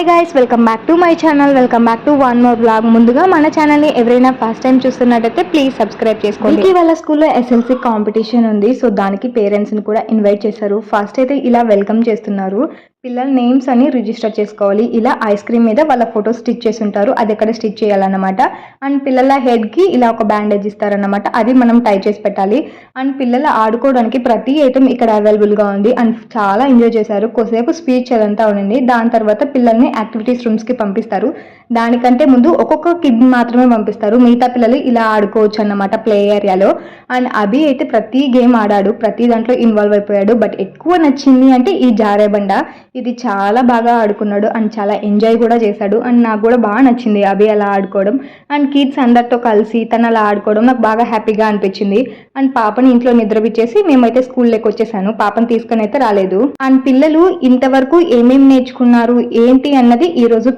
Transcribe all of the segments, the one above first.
Hi guys welcome back to my channel welcome back to one more blog ముందుగా మన ఛానల్ని ఎవరైనా first time చూస్తున్నట్టయితే ప్లీజ్ సబ్స్క్రైబ్ చేసుకోండి. వీళ్ళకి స్కూల్లో ఎస్ఎల్సి కాంపిటీషన్ ఉంది. సో దానికి పేరెంట్స్ని కూడా ఇన్వైట్ చేశారు. ఫస్ట్ అయితే ఇలా వెల్కమ్ చేస్తున్నారు. పిల్లల నేమ్స్ అని రిజిస్టర్ చేసుకోవాలి. ఇలా ఐస్ క్రీమ్ మీద వాళ్ళ ఫోటో స్టిచ్ చేసి ఉంటారు అది ఎక్కడ స్టిచ్ చేయాలన్నమాట. అండ్ పిల్లల హెడ్కి ఇలా ఒక బ్యాండేజ్ ఇస్తారన్నమాట. అది మనం టై చేసి పెట్టాలి. అండ్ పిల్లలు ఆడుకోవడానికి ప్రతి ఐటమ్ ఇక్కడ అవైలబుల్గా ఉంది. అండ్ చాలా ఎంజాయ్ చేశారు. కొద్దిసేపు స్పీచ్ అదంతా ఉండింది. దాని తర్వాత పిల్లల్ని యాక్టివిటీస్ రూమ్స్కి పంపిస్తారు. దానికంటే ముందు ఒక్కొక్క కిడ్ మాత్రమే పంపిస్తారు. మిగతా పిల్లలు ఇలా ఆడుకోవచ్చు అన్నమాట ప్లే ఏరియాలో. అండ్ అభి అయితే ప్రతి గేమ్ ఆడాడు. ప్రతి దాంట్లో ఇన్వాల్వ్ అయిపోయాడు. బట్ ఎక్కువ నచ్చింది అంటే ఈ జారే బండ ఇది చాలా బాగా ఆడుకున్నాడు అండ్ చాలా ఎంజాయ్ కూడా చేశాడు అండ్ నాకు కూడా బాగా నచ్చింది అభి అలా ఆడుకోవడం. అండ్ కిడ్స్ అందరితో కలిసి తను అలా ఆడుకోవడం నాకు బాగా హ్యాపీగా అనిపించింది. అండ్ పాపని ఇంట్లో నిద్రపిచ్చేసి మేమైతే స్కూల్లోకి వచ్చేసాను. పాపని తీసుకుని అయితే రాలేదు. అండ్ పిల్లలు ఇంతవరకు ఏమేమి నేర్చుకున్నారు ఏంటి అన్నది ఈ రోజు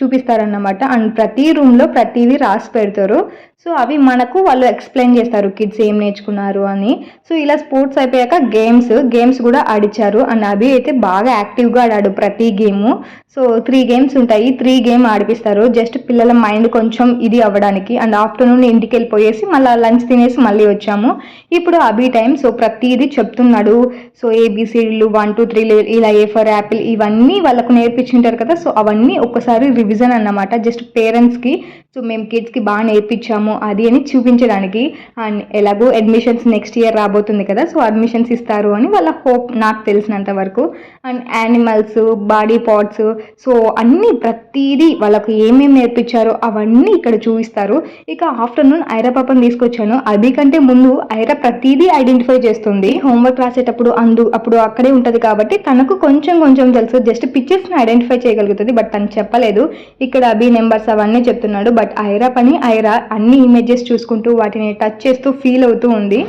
చూపిస్తారన్నమాట. అండ్ ప్రతి రూమ్లో ప్రతిదీ రాసి పెడతారు. సో అవి మనకు వాళ్ళు ఎక్స్ప్లెయిన్ చేస్తారు కిడ్స్ ఏం నేర్చుకున్నారు అని. సో ఇలా స్పోర్ట్స్ అయిపోయాక గేమ్స్ గేమ్స్ కూడా ఆడిచ్చారు. అండ్ అభి అయితే బాగా యాక్టివ్గా ఆడాడు ప్రతి గేము. సో త్రీ గేమ్స్ ఉంటాయి. త్రీ గేమ్ ఆడిపిస్తారు. జస్ట్ పిల్లల మైండ్ కొంచెం ఇది అవ్వడానికి. అండ్ ఆఫ్టర్నూన్ ఇంటికి వెళ్ళిపోయేసి మళ్ళీ లంచ్ తినేసి మళ్ళీ వచ్చాము. ఇప్పుడు అబీ టైం సో ప్రతిదీ చెప్తున్నాడు. సో ఏబిసిడీలు వన్ టూ త్రీ ఇలా ఏ ఫర్ యాపిల్ ఇవన్నీ వాళ్ళకు నేర్పించుంటారు కదా. సో అవన్నీ ఒక్కసారి రివిజన్ అన్నమాట. జస్ట్ పేరెంట్స్కి సో మేము కిడ్స్కి బాగా నేర్పించాము అది అని చూపించడానికి. అండ్ ఎలాగో అడ్మిషన్స్ నెక్స్ట్ ఇయర్ రాబోతుంది కదా. సో అడ్మిషన్స్ ఇస్తారు అని వాళ్ళ హోప్ నాకు తెలిసినంత వరకు. And animals body parts so అన్నీ ప్రతిదీ వాళ్ళకు ఏమేమి నేర్పించారో అవన్నీ ఇక్కడ చూపిస్తారు. ఇక ఆఫ్టర్నూన్ ఐరా పాపని తీసుకొచ్చాను. అది కంటే ముందు ఐరా ప్రతిదీ ఐడెంటిఫై చేస్తుంది. హోంవర్క్ రాసేటప్పుడు అందు అప్పుడు అక్కడే ఉంటుంది కాబట్టి తనకు కొంచెం కొంచెం తెలుసు. జస్ట్ పిక్చర్స్ని ఐడెంటిఫై చేయగలుగుతుంది బట్ తను చెప్పలేదు. ఇక్కడ అభి నెంబర్స్ అవన్నీ చెప్తున్నాడు. బట్ ఐరా పని ఐరా అన్ని ఇమేజెస్ చూసుకుంటూ వాటిని టచ్ చేస్తూ ఫీల్ అవుతూ ఉంది.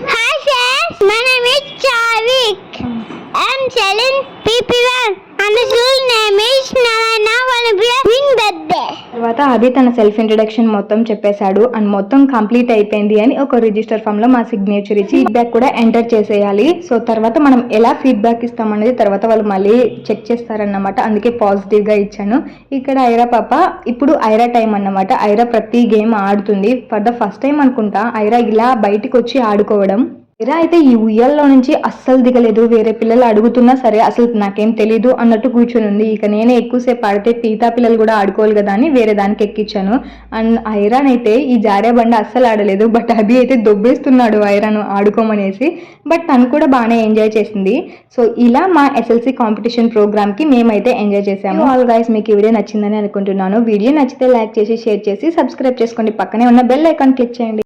I'm selling PP1 and the school name is Narayana Vanapura Wing Birthday. తర్వాత అభి తన సెల్ఫ్ ఇంట్రడక్షన్ మొత్తం చెప్పేశాడు. అండ్ మొత్తం కంప్లీట్ అయిపోయింది అని ఒక రిజిస్టర్ ఫామ్లో మా సిగ్నేచర్ ఇచ్చి ఫీడ్బ్యాక్ కూడా ఎంటర్ చేసేయాలి. సో తర్వాత మనం ఎలా ఫీడ్బ్యాక్ ఇస్తామనేది తర్వాత వాళ్ళు మళ్ళీ చెక్ చేస్తారన్నమాట. అందుకే పాజిటివ్గా ఇచ్చాను. ఇక్కడ ఐరా పాప ఇప్పుడు ఐరా టైం అన్నమాట. ఐరా ప్రతి గేమ్ ఆడుతుంది. ఫర్ ద ఫస్ట్ టైం అనుకుంటా ఐరా ఇలా బయటికి వచ్చి ఆడుకోవడం. ఇరా అయితే ఈ ఉయ్యాల్లో నుంచి అస్సలు దిగలేదు వేరే పిల్లలు అడుగుతున్నా సరే అసలు నాకేం తెలీదు అన్నట్టు కూర్చొని ఉంది. ఇక నేనే ఎక్కువసేపు ఆడితే పీతా పిల్లలు కూడా ఆడుకోవాలి కదా అని వేరే దానికి ఎక్కించాను అండ్ ఐరాన్ అయితే ఈ జారే బండ అస్సలు ఆడలేదు బట్ అభి అయితే దొబ్బేస్తున్నాడు ఐరాన్ ఆడుకోమనేసి. బట్ తను కూడా బాగానే ఎంజాయ్ చేసింది. సో ఇలా మా ఎస్ఎల్సి కాంపిటీషన్ ప్రోగ్రామ్కి మేమైతే ఎంజాయ్ చేసాము ఆల్ గైస్ మీకు ఈ వీడియో నచ్చిందని అనుకుంటున్నాను. వీడియో నచ్చితే లైక్ చేసి షేర్ చేసి సబ్స్క్రైబ్ చేసుకోండి. పక్కనే ఉన్న బెల్ ఐకాన్ క్లిక్ చేయండి.